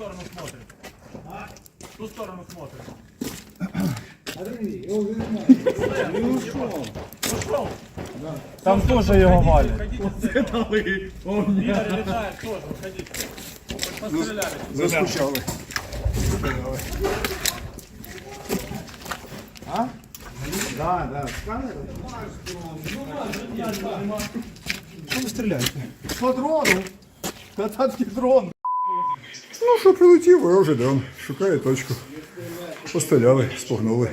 Он в ту сторону смотрит. В ту сторону смотрит. Ушел. Там теж його валять. Игорь летает тоже, уходите. Постреляли. Заскучали. А? Да, да. Сканер? Що ви стріляєте? По дрону. Татарський дрон. Що прилетів, ворожий дрон. Шукає точку. Постріляли, спогнули.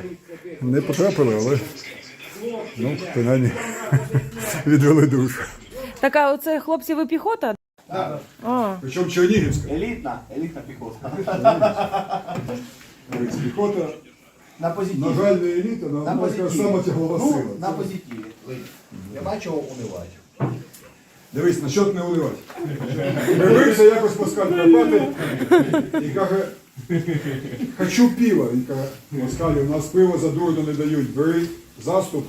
Не потрапили, але ну, принаймні відвели душу. Така оце хлопці ви піхота? А, Причому Чернігівська. Елітна, елітна піхота. Піхота, На позитиві. на жаль, не еліта, але На вона позитиві. сама тяглова Ну, сила. на позитиві. Нема чого унивати. Дивись, на що не уливати. Прибився якось Москаль Карпати і каже, хочу пива. Він каже, Москалі, у нас пиво за дурно не дають. Бери заступ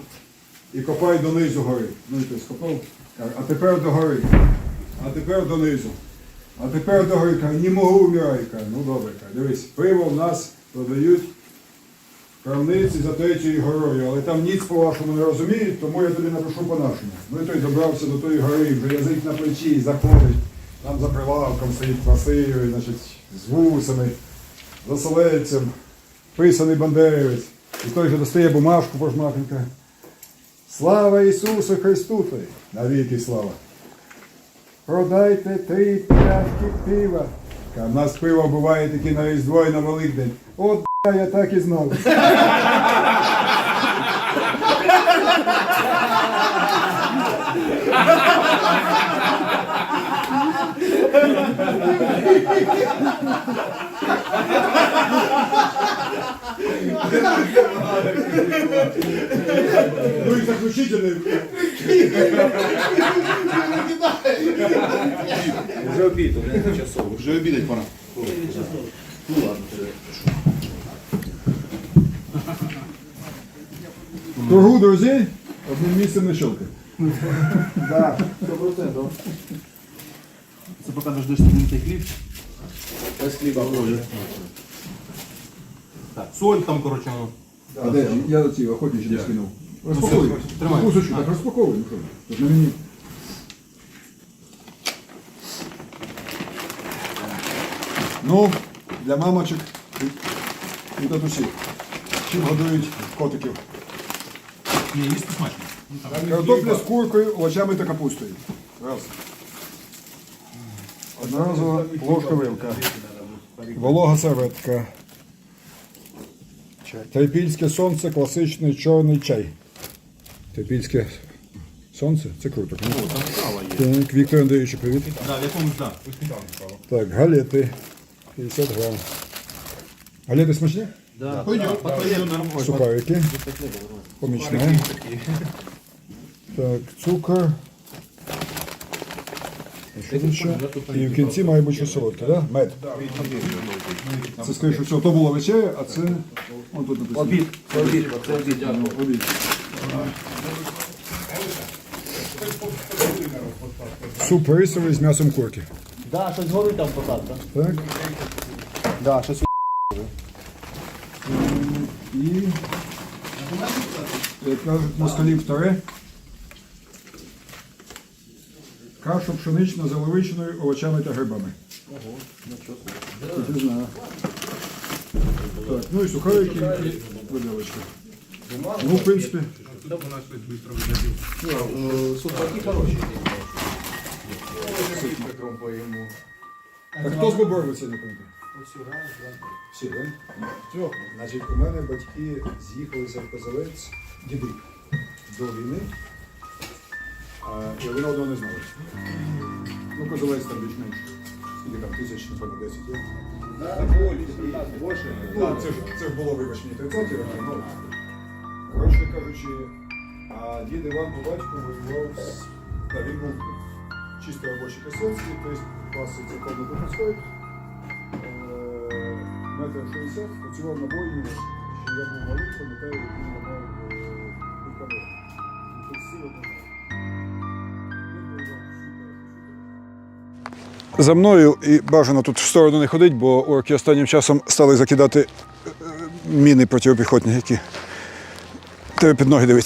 і копай донизу гори. Ну і ти скопав. Каже, а тепер до гори. А тепер донизу. А тепер до гори. Каже, не можу вмираю. Каже, ну добре, каже, дивись, пиво в нас продають крамниці за третьою горою, але там ніц по-вашому не розуміють, тому я тобі напишу по-нашому. Ну і той добрався до тої гори, вже язик на плечі заходить. Там за прилавком стоїть Васильович, значить, з вусами, за Солецем, писаний бандерівець. І той же достає бумажку пожмакненька. Слава Ісусу Христу! Ти! Навіки слава! Продайте три пляшки пива. А в нас пиво буває такі на Різдво і на Великдень. От я так і знав. Ну і заключительний. Вже обід, часово. Вже обідать пора. Торгу, друзі, одним місцем не щелкає. Так, 100%. Це поки дождешся цей хліб. Без хліба вроде. Так, соль там, коротше, ну. А де? Я до ці охотничі не скинув. Розпаковуй. Тримай. Кусочку, так розпаковуй. Ну що? Тут на мені. Ну, для мамочок і- і татусів. Чим годують котиків? Ні, їсти смачно. Картопля з куркою, овочами та капустою. Раз. Одноразова ложка вилка. Волога серветка. Трипільське сонце, класичний чорний чай. Трипільське сонце? Це круто. Так, Віктор Андрійович, привіт. Да, в якомусь, да. Так, галети. 50 грам. Галети смачні? Да. Пойдет, нормально. Сухарики. Помічне. Так, цукор. Що тут ще? І в кінці має бути щось солодке, да? Мед. Це, скоріше всього, то була вечеря, а це... Вон тут написано. Обід, це обід, це обід. Обід. Суп рисовий з м'ясом курки. Да, щось горить там посадка. Так. Да, щось І... Як кажуть, вторе. Кашу пшеничну з овочами та грибами. Ого, нічого. Знаю. Так, ну і сухарики, і виделочка. Ну, в принципі, Сухаки хороші. а хто з бобровиці не пам'ятає? Всі, так? Все. Значить, у мене батьки з'їхалися в Козелець, діди, до війни, а, і один одного не знали. Ну, Козелець там більш-менш. Скільки там тисяч, напевно, 10 є. Ну, це ж, це ж було, вибач мені, 30 роки, ну, коротше кажучи, а дід Іван по батьку воював з... Та, він був чисто робочий косельський, тобто класи церковно допускають. Метр 60, працював на бойні, що я був малий, пам'ятаю, як він ламав. Тут сила За мною і бажано тут в сторону не ходить, бо орки останнім часом стали закидати е, міни протипіхотні, які треба під ноги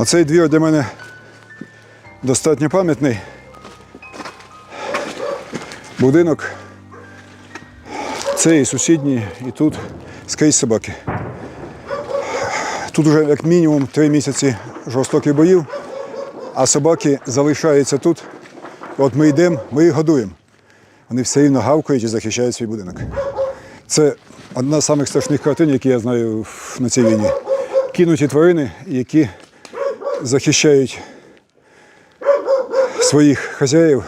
Оцей двір для мене достатньо пам'ятний. Будинок. Це і сусідні, і тут скрізь собаки. Тут вже як мінімум три місяці жорстоких боїв, а собаки залишаються тут. От ми йдемо, ми їх годуємо. Вони все рівно гавкають і захищають свій будинок. Це одна з самих страшних картин, які я знаю на цій війні. Кинуті тварини, які захищають своїх хазяїв.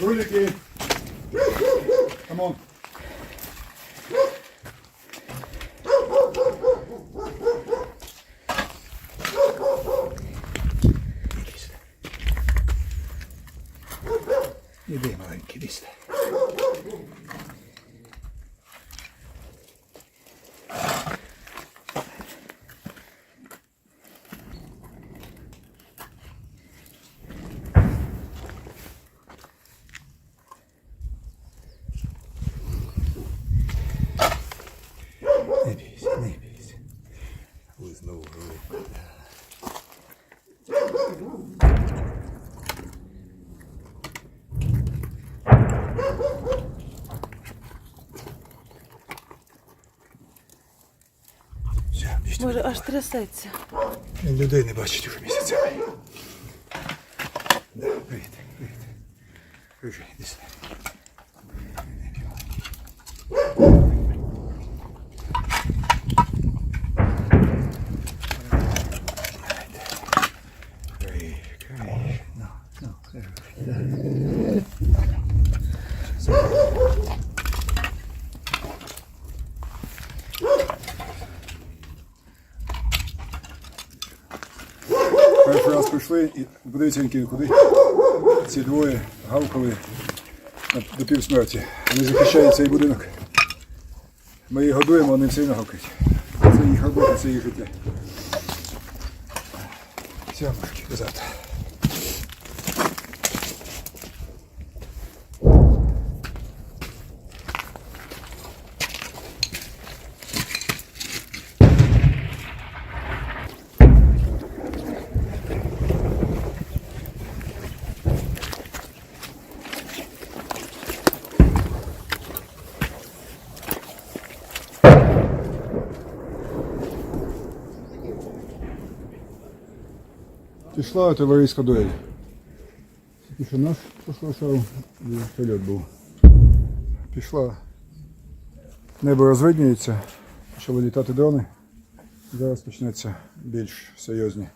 Жулики! Камон! Іди, маленький, іди сюди. Не бійся, не бійся. Лизнув руку. Може, аж трясеться. Він людей не бачить уже місяцями. Да, привіт, привіт. Рижий, іди сюди. Крий, крий. Ну, ну, хороший. Перший раз прийшли і подивіться, які куди. Ці двоє гавкали до півсмерті. Вони захищають цей будинок. Ми їх годуємо, вони все одно гавкають. Це їх робота, це їх життя. Все, мужики, до завтра. Пішла артилерійська дуель. І що наш прильот був. Пішла. Небо розвиднюється, почали літати дрони. Зараз почнеться більш серйозні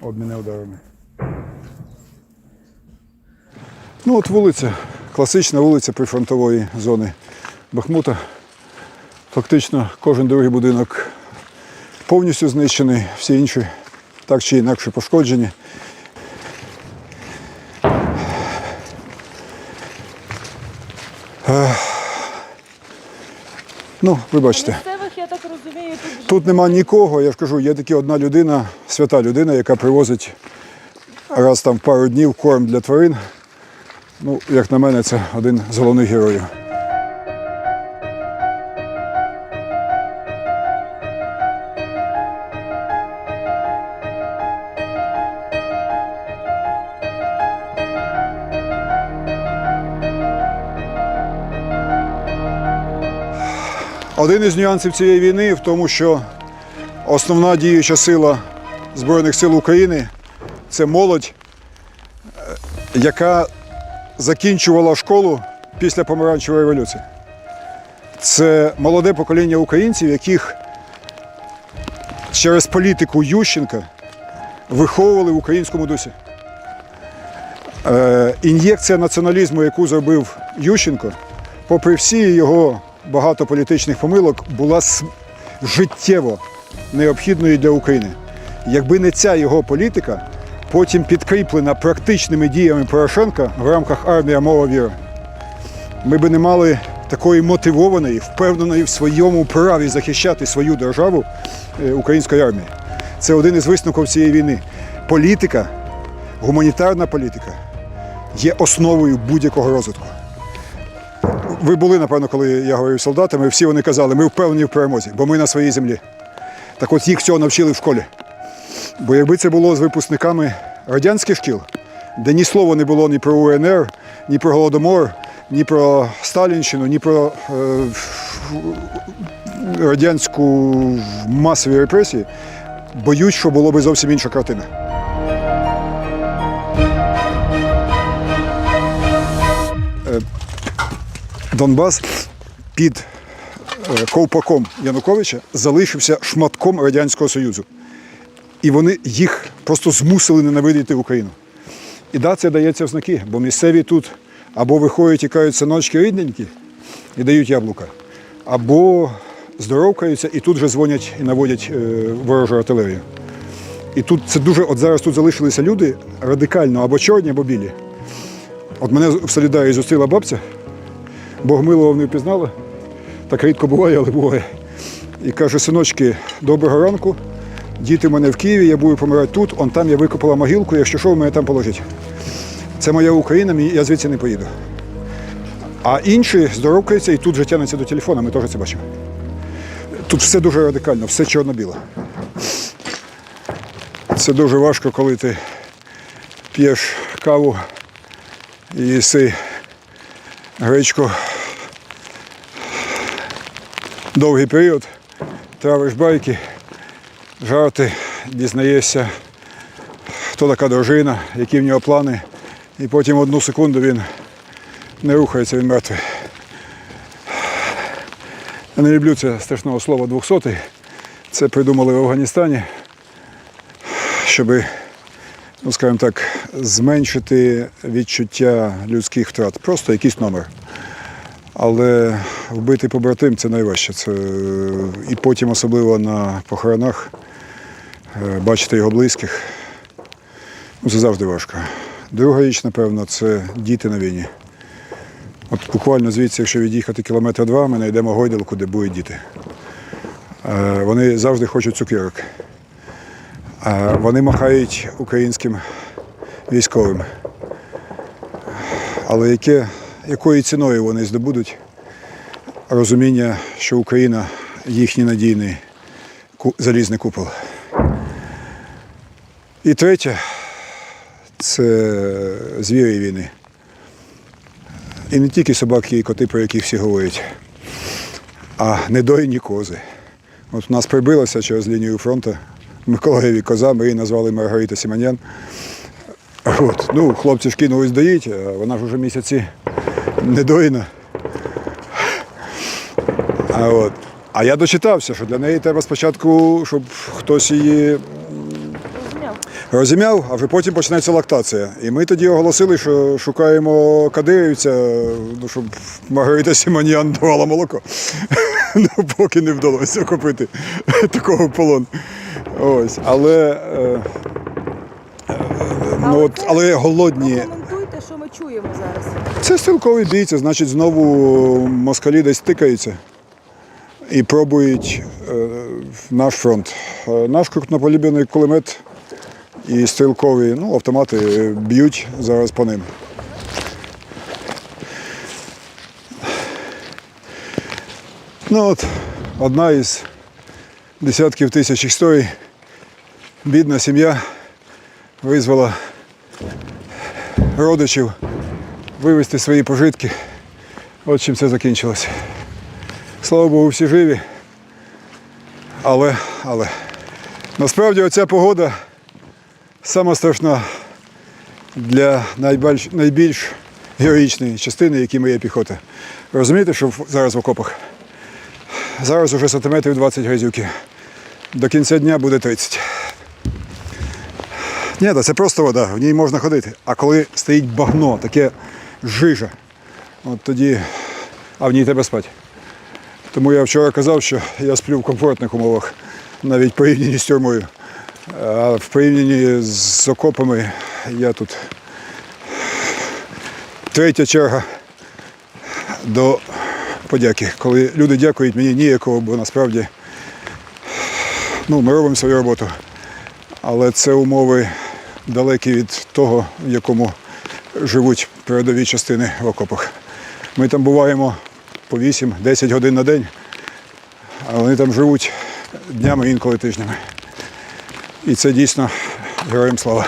обміни ударами. Ну от вулиця, класична вулиця прифронтової зони Бахмута. Фактично кожен другий будинок повністю знищений, всі інші так чи інакше пошкоджені. Ну, ви бачите. Я так розумію, тут Тут нема нікого, я ж кажу, є тільки одна людина, свята людина, яка привозить раз там в пару днів корм для тварин. Ну, як на мене, це один з головних героїв. Один із нюансів цієї війни в тому, що основна діюча сила Збройних сил України це молодь, е, яка закінчувала школу після помаранчевої революції. Це молоде покоління українців, яких через політику Ющенка виховували в українському дусі. Е, ін'єкція націоналізму, яку зробив Ющенко, попри всі його багато політичних помилок, була життєво необхідною для України. Якби не ця його політика, потім підкріплена практичними діями Порошенка в рамках армія мова віра, ми би не мали такої мотивованої, впевненої в своєму праві захищати свою державу е, української армії. Це один із висновків цієї війни. Політика, гуманітарна політика є основою будь-якого розвитку. Ви були, напевно, коли я говорив з солдатами, всі вони казали, ми впевнені в перемозі, бо ми на своїй землі. Так от їх цього навчили в школі. Бо якби це було з випускниками радянських шкіл, де ні слова не було ні про УНР, ні про Голодомор, ні про Сталінщину, ні про е, радянську масові репресії, боюсь, що було би зовсім інша картина. Донбас під е, ковпаком Януковича залишився шматком Радянського Союзу. І вони їх просто змусили ненавидіти Україну. І да, це дається в знаки, бо місцеві тут або виходять і кажуть синочки рідненькі і дають яблука, або здоровкаються і тут же дзвонять і наводять е, ворожу артилерію. І тут це дуже, от зараз тут залишилися люди радикально або чорні, або білі. От мене в Солідарі зустріла бабця, Богмилова не впізнала. Так рідко буває, але буває. І каже, синочки, доброго ранку. Діти в мене в Києві, я буду помирати тут, он там я викопала могилку, якщо що, ви мене там положить. Це моя Україна, я звідси не поїду. А інші здоровкаються і тут же тягнуться до телефона, ми теж це бачимо. Тут все дуже радикально, все чорно-біло. Це дуже важко, коли ти п'єш каву і їси гречку довгий період, травиш байки, жарти, дізнаєшся, хто така дружина, які в нього плани, і потім одну секунду він не рухається, він мертвий. Я не люблю це страшного слова двохсотий. Це придумали в Афганістані, щоб, ну скажімо так, зменшити відчуття людських втрат. Просто якийсь номер. Але вбити побратим це найважче. Це і потім, особливо на похоронах, е, бачити його близьких. Ну, це завжди важко. Друга річ, напевно, це діти на війні. От буквально звідси, якщо від'їхати кілометр два, ми знайдемо гойдалку, де будуть діти. Е, Вони завжди хочуть цукерок. Вони махають українським військовим. Але яке, якою ціною вони здобудуть розуміння, що Україна їхній надійний залізний купол. І третє це звірі війни. І не тільки собаки і коти, про яких всі говорять, а недоїні кози. От у нас прибилося через лінію фронту Миколаєві коза, ми її назвали Маргарита Сіманян. От. Ну, хлопці ж кинулись доїть, а вона ж уже місяці недоїна. А, от. а я дочитався, що для неї треба спочатку, щоб хтось її розім'яв, а вже потім почнеться лактація. І ми тоді оголосили, що шукаємо кадирівця, ну, щоб Маргарита Сіманіан давала молоко. ну, поки не вдалося купити такого полон. Ось, але е, е, ну, от, але голодні. Коментуйте, що ми чуємо зараз. Це стрілкові бійці, значить знову москалі десь тикаються і пробують е, наш фронт. Е, наш крупнополібений кулемет і стрілкові ну, автомати е, б'ють зараз по ним. Ну от, одна із десятків тисяч історій. Бідна сім'я визвала родичів вивезти свої пожитки. От чим це закінчилося. Слава Богу, всі живі. Але, але. Насправді оця погода сама страшна для найбільш, найбільш героїчної частини, якими є піхота. Розумієте, що зараз в окопах? Зараз уже сантиметрів 20 грязюки. До кінця дня буде 30. Ні, це просто вода, в ній можна ходити. А коли стоїть багно, таке жижа, от тоді, а в ній тебе спати. Тому я вчора казав, що я сплю в комфортних умовах, навіть порівняні з тюрмою. А в порівнянні з окопами я тут третя черга до подяки. Коли люди дякують мені ніякого, бо насправді ну, ми робимо свою роботу. Але це умови далекі від того, в якому живуть передові частини в окопах. Ми там буваємо по 8-10 годин на день, а вони там живуть днями, інколи тижнями. І це дійсно героям слава.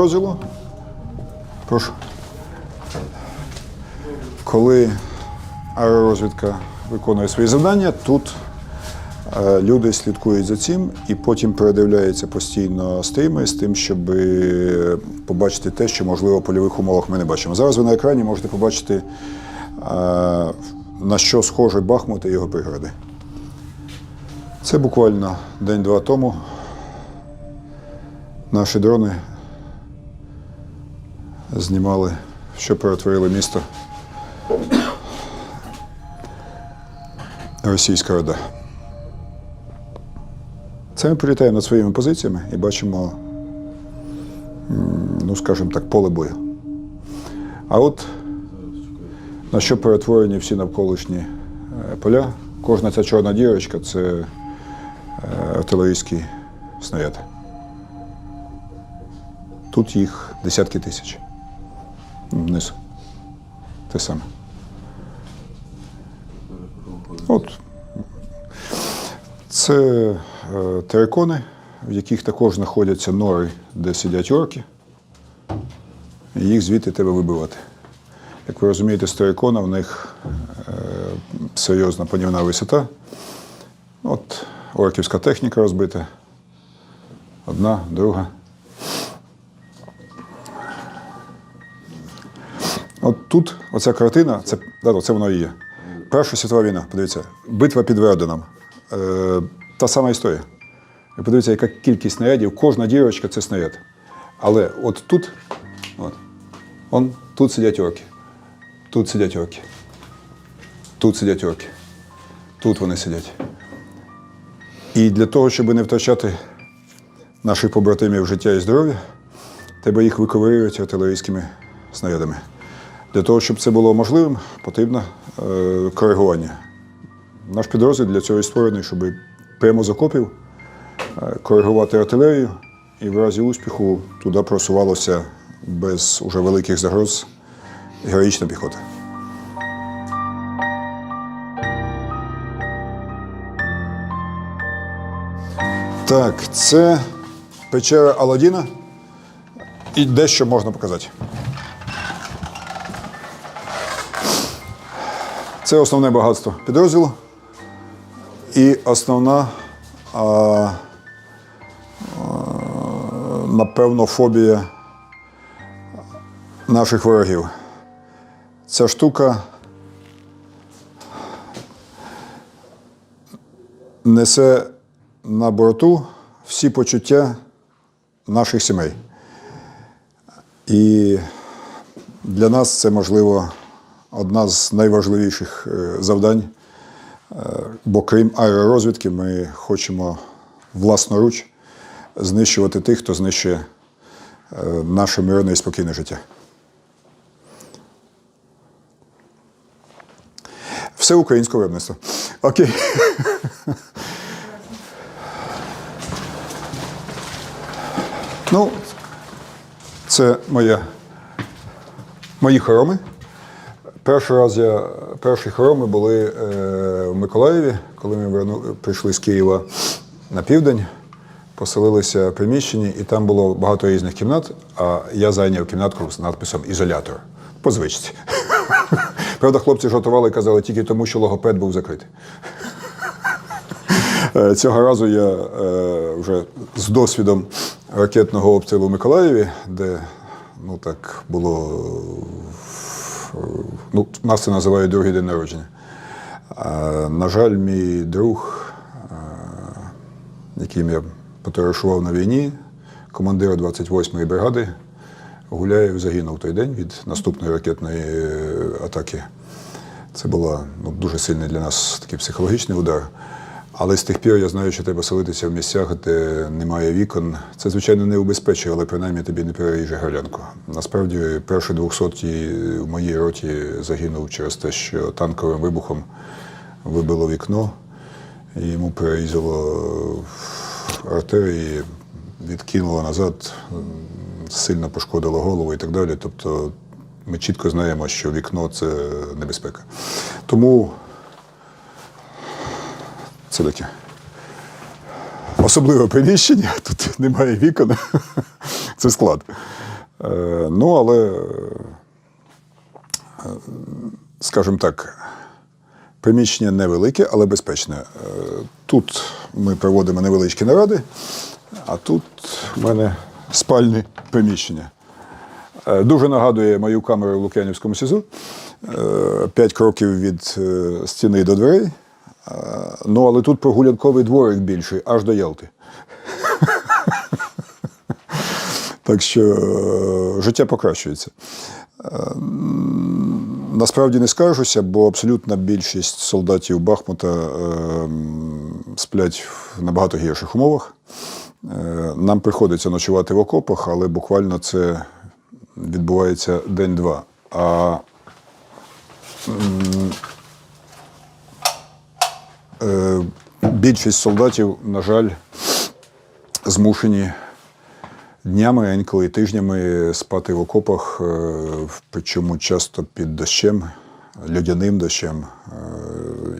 Підрозділу. Прошу. Коли аеророзвідка виконує свої завдання, тут е, люди слідкують за цим і потім передивляються постійно стріми з тим, щоб е, побачити те, що можливо в польових умовах ми не бачимо. Зараз ви на екрані можете побачити, е, на що схожий Бахмут і його пригороди. Це буквально день-два тому наші дрони знімали, що перетворили місто російська рода. Це ми прилітаємо над своїми позиціями і бачимо, ну скажімо так, поле бою. А от на що перетворені всі навколишні е, поля, кожна ця чорна дірочка це е, артилерійський снаряд. Тут їх десятки тисяч. Внизу. Те саме. От. Це е, терикони, в яких також знаходяться нори, де сидять орки. І їх звідти треба вибивати. Як ви розумієте, з терикона в них е, серйозна панівна висота. От орківська техніка розбита. Одна, друга. От тут оця картина, це, да, це воно і є. Перша світова війна, подивіться, битва під Верденом. Е, та сама історія. І подивіться, яка кількість снарядів, кожна дірочка це снаряд. Але от тут, от, он, тут сидять орки. Тут сидять орки. Тут сидять орки. Тут вони сидять. І для того, щоб не втрачати наших побратимів життя і здоров'я, треба їх виковирювати артилерійськими снарядами. Для того, щоб це було можливим, потрібно е, коригування. Наш підрозділ для цього і створений, щоб прямо з окопів е, коригувати артилерію, і в разі успіху туди просувалося без уже великих загроз героїчна піхота. Так, це печера Аладдіна. І дещо можна показати. Це основне багатство підрозділу. І основна, а, а, напевно, фобія наших ворогів. Ця штука несе на борту всі почуття наших сімей. І для нас це, можливо, одна з найважливіших е, завдань. Е, Бо крім аеророзвідки, ми хочемо власноруч знищувати тих, хто знищує е, наше мирне і спокійне життя. Все українське виробництво. Окей. Ну, це моя, мої хороми. Перший раз я, перші хороми були е, в Миколаєві, коли ми прийшли з Києва на південь, поселилися в приміщенні, і там було багато різних кімнат, а я зайняв кімнатку з надписом Ізолятор. По звичці. Правда, хлопці жартували і казали тільки тому, що логопед був закритий. Е, Цього разу я е, вже з досвідом ракетного обстрілу в Миколаєві, де ну так було. Е, Ну, нас це називають другий день народження. Е, на жаль, мій друг, е, яким я потоваришував на війні, командир 28-ї бригади, Гуляєв загинув той день від наступної ракетної атаки. Це була ну, дуже сильний для нас такий психологічний удар. Але з тих пір я знаю, що треба селитися в місцях, де немає вікон. Це, звичайно, не убезпечує, але принаймні тобі не переріже горлянку. Насправді, перший 200 в моїй роті загинув через те, що танковим вибухом вибило вікно, і йому перерізало артерії, відкинуло назад, сильно пошкодило голову і так далі. Тобто ми чітко знаємо, що вікно це небезпека. Тому це таке. Особливе приміщення, тут немає вікон. Це склад. Е, Ну, але, е, скажімо так, приміщення невелике, але безпечне. Е, Тут ми проводимо невеличкі наради, а тут в мене спальне приміщення. Дуже нагадує мою камеру в Лук'янівському СІЗО. П'ять кроків від стіни до дверей. Ну, але тут прогулянковий дворик більший, аж до Ялти. Так що е, життя покращується. Е, Насправді не скаржуся, бо абсолютна більшість солдатів Бахмута е, сплять в набагато гірших умовах. Нам приходиться ночувати в окопах, але буквально це відбувається день-два. А більшість солдатів, на жаль, змушені днями, а інколи тижнями спати в окопах, е, причому часто під дощем, льодяним дощем. Е,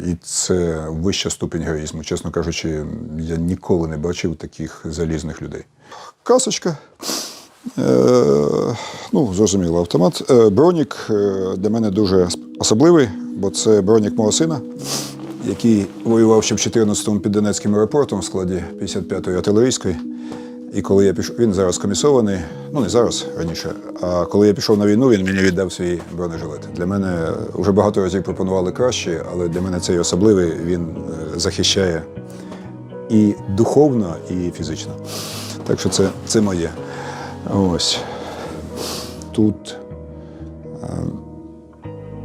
І це вища ступінь героїзму. Чесно кажучи, я ніколи не бачив таких залізних людей. Касочка. Е, ну, зрозуміло, автомат. Е, бронік е, для мене дуже особливий, бо це бронік мого сина, який воював ще в 14-му під Донецьким аеропортом в складі 55-ї артилерійської. І коли я пішов, він зараз комісований, ну не зараз, раніше. А коли я пішов на війну, він мені віддав свій бронежилет. Для мене вже багато разів пропонували краще, але для мене цей особливий він е, захищає і духовно, і фізично. Так що це, це моє. Ось. Тут е,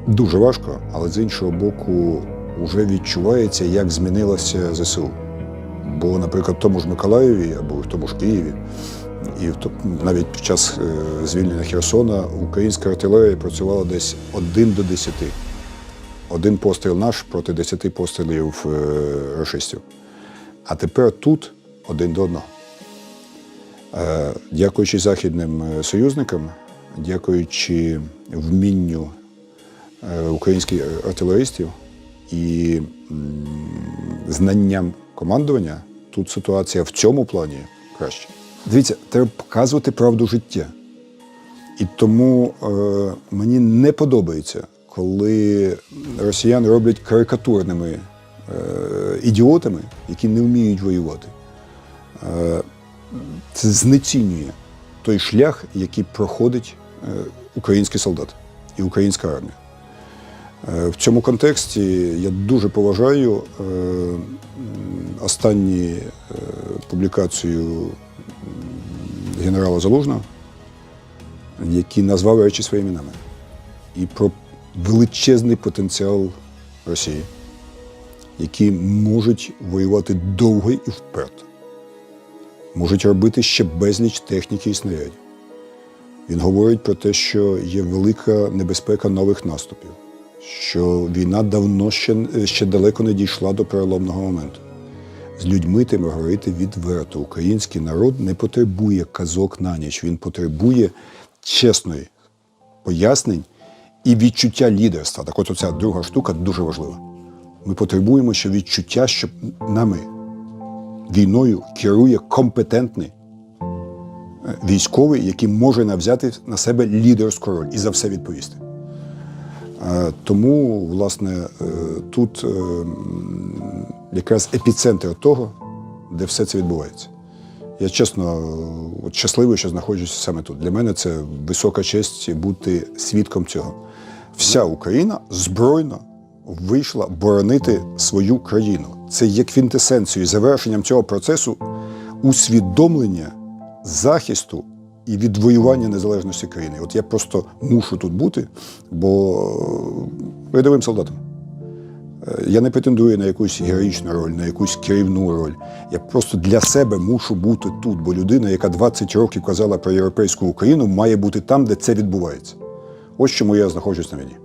дуже важко, але з іншого боку, вже відчувається, як змінилося ЗСУ. Бо, наприклад, в тому ж Миколаєві або в тому ж Києві, і навіть під час е, звільнення Херсона українська артилерія працювала десь один до десяти. Один постріл наш проти десяти пострілів е, рашистів. А тепер тут один до одного. Е, Дякуючи західним союзникам, дякуючи вмінню українських артилеристів і знанням командування, тут ситуація в цьому плані краще. Дивіться, треба показувати правду життя. І тому е, мені не подобається, коли росіяни роблять карикатурними е, ідіотами, які не вміють воювати. Е, Це знецінює той шлях, який проходить е, український солдат і українська армія. Е, В цьому контексті я дуже поважаю е, м, останні е, публікацію генерала Залужного, який назвав речі своїми іменами. І про величезний потенціал Росії, які можуть воювати довго і вперто, можуть робити ще безліч техніки і снарядів. Він говорить про те, що є велика небезпека нових наступів, що війна давно ще, ще далеко не дійшла до переломного моменту. З людьми тим говорити відверто. Український народ не потребує казок на ніч, він потребує чесної пояснень і відчуття лідерства. Так от оця друга штука дуже важлива. Ми потребуємо ще відчуття, що нами війною керує компетентний е, військовий, який може навзяти на себе лідерську роль і за все відповісти. Е, Тому, власне, е, тут е, якраз епіцентр того, де все це відбувається. Я чесно щасливий, що знаходжуся саме тут. Для мене це висока честь бути свідком цього. Вся Україна збройно вийшла боронити свою країну. Це є квінтесенцією, завершенням цього процесу усвідомлення захисту і відвоювання незалежності країни. От я просто мушу тут бути, бо е, рядовим солдатом. Е, Я не претендую на якусь героїчну роль, на якусь керівну роль. Я просто для себе мушу бути тут, бо людина, яка 20 років казала про європейську Україну, має бути там, де це відбувається. Ось чому я знаходжусь на війні.